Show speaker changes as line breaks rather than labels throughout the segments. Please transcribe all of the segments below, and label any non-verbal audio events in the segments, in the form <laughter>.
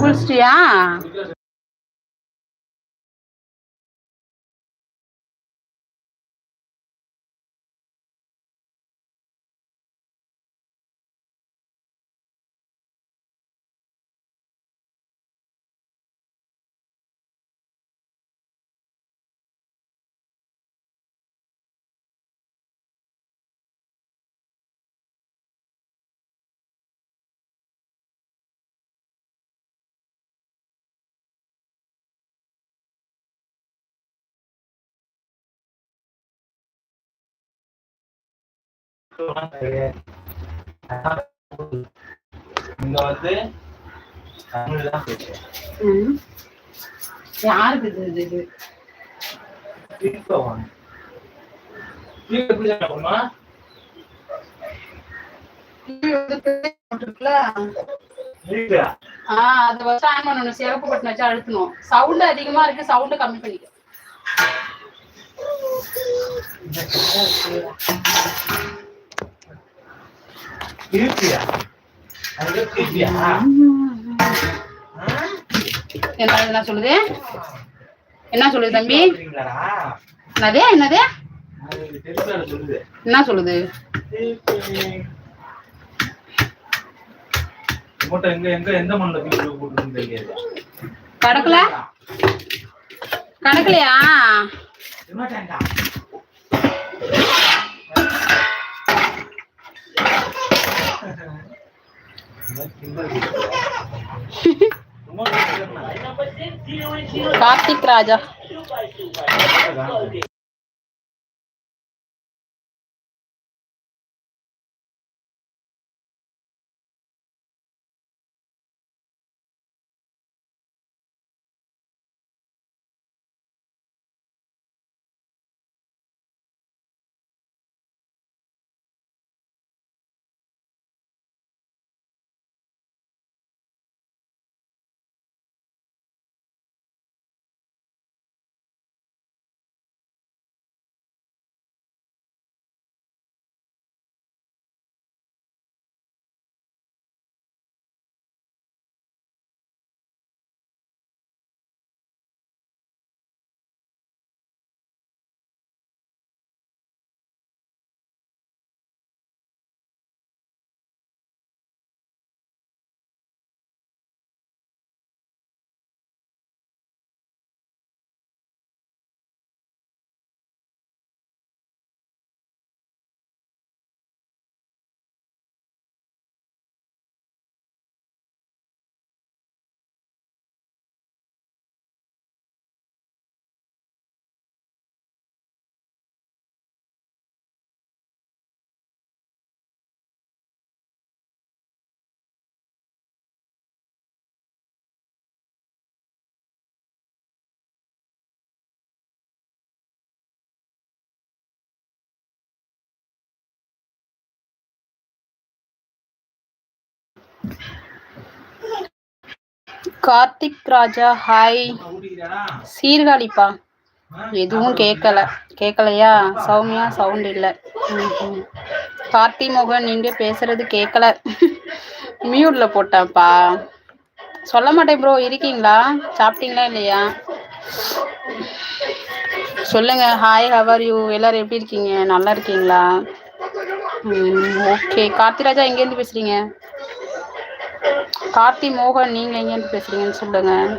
குளிச்சிட்டியா
இங்க வந்து தமிழ் தான் பேசுறேன்
யாருக்கு இது இது சிறப்பு பட்டன் வச்சு அழுத்தணும் சவுண்ட் அதிகமா இருக்கு சவுண்ட் கம்மி பண்ணிக்க
Thank you. திருப்பியா
என்ன என்ன சொல்லுது என்ன சொல்லுது தம்பி என்னது என்னது
என்ன சொல்லுது கடக்கல
கடக்கலையா <laughs> कार्तिक राजा கார்த்திக் ராஜா ஹாய் சீர்காழிப்பா எதுவும் கேட்கல கேட்கலையா சௌமியா சவுண்ட் இல்லை கார்த்தி மோகன் நீங்க பேசுறது கேட்கல மியூட்ல போட்டாப்பா சொல்ல மாட்டேன் ப்ரோ இருக்கீங்களா சாப்பிட்டீங்களா இல்லையா சொல்லுங்க ஹாய் ஹவர் யூ எல்லாரும் எப்படி இருக்கீங்க நல்லா இருக்கீங்களா ஓகே கார்த்திராஜா எங்கேருந்து பேசுறீங்க கார்த்தி மோகன் நீங்கள் எங்கேருந்து பேசுகிறீங்கன்னு சொல்லுங்கள்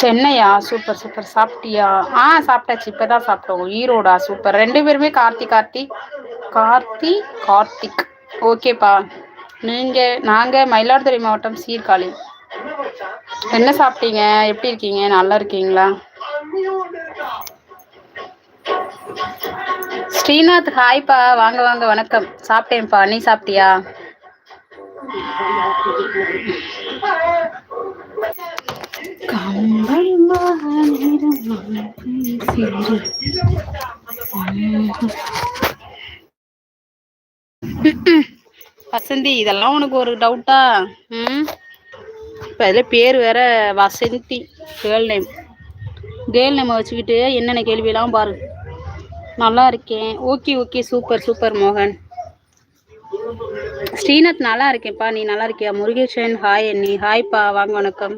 சென்னையா சூப்பர் சூப்பர் சாப்பிட்டியா ஆ சாப்பிட்டாச்சு இப்போ தான் சாப்பிட்டோம் ஈரோடா சூப்பர் ரெண்டு பேருமே கார்த்தி கார்த்தி கார்த்தி கார்த்திக் ஓகேப்பா நீங்கள் நாங்கள் மயிலாடுதுறை மாவட்டம் சீர்காழி என்ன சாப்பிட்டீங்க எப்படி இருக்கீங்க நல்லா இருக்கீங்களா ஸ்ரீநாத் ஹாய்ப்பா வாங்க வாங்க வணக்கம் சாப்பிட்டேன்ப்பா நீ சாப்பிட்டியா வசந்தி இதெல்லாம் உனக்கு ஒரு டவுட்டா ம் இப்போ அதில் பேர் வேற வசந்தி கேர்ள் நேம் கேர்ள் நேமை வச்சுக்கிட்டு என்னென்ன கேள்வியெல்லாம் பாரு நல்லா இருக்கேன் ஓகே ஓகே சூப்பர் சூப்பர் மோகன் ஸ்ரீநாத் நல்லா இருக்கேன்ப்பா நீ நல்லா இருக்கியா முருகேஷன் ஹாய் அண்ணி ஹாய்ப்பா வாங்க வணக்கம்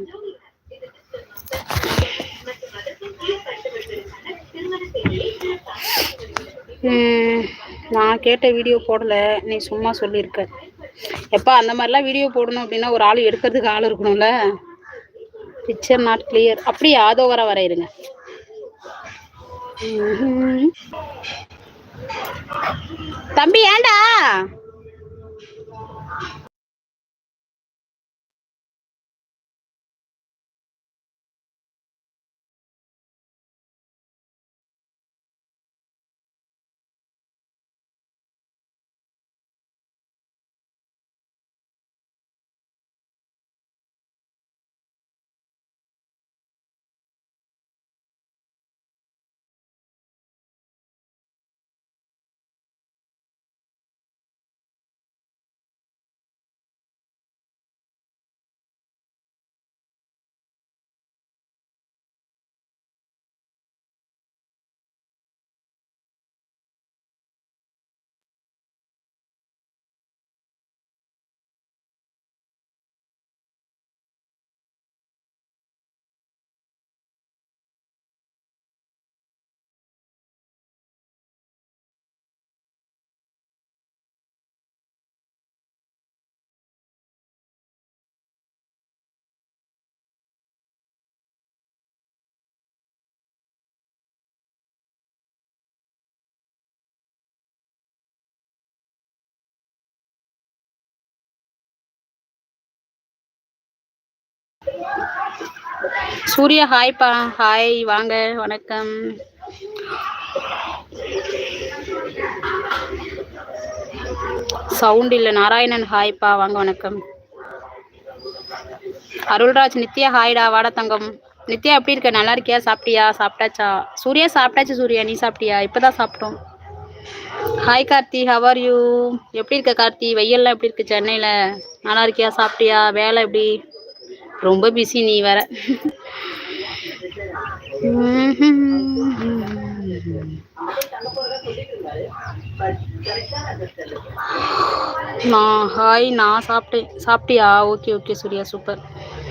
நான் கேட்ட வீடியோ போடலை நீ சும்மா சொல்லியிருக்க எப்பா அந்த மாதிரிலாம் வீடியோ போடணும் அப்படின்னா ஒரு ஆள் எடுக்கிறதுக்கு ஆள் இருக்கணும்ல பிக்சர் நாட் கிளியர் அப்படி யாதோ வர வரையிருங்க தம்பி ஏண்டா சூர்யா ஹாய்ப்பா ஹாய் வாங்க வணக்கம் சவுண்ட் இல்லை நாராயணன் ஹாய்ப்பா வாங்க வணக்கம் அருள்ராஜ் நித்யா ஹாய்டா வாட தங்கம் நித்யா எப்படி இருக்க நல்லா இருக்கியா சாப்பிட்டியா சாப்பிட்டாச்சா சூர்யா சாப்பிட்டாச்சு சூர்யா நீ சாப்பிட்டியா இப்போதான் சாப்பிட்டோம் ஹாய் கார்த்தி ஹவர் யூ எப்படி இருக்க கார்த்தி வெயில்லாம் எப்படி இருக்கு சென்னையில் நல்லா இருக்கியா சாப்பிட்டியா வேலை எப்படி ரொம்ப பிஸி நீ வர நான் ஹாய் நான் சாப்பிட்டேன் சாப்பிட்டியா ஓகே ஓகே சூர்யா சூப்பர்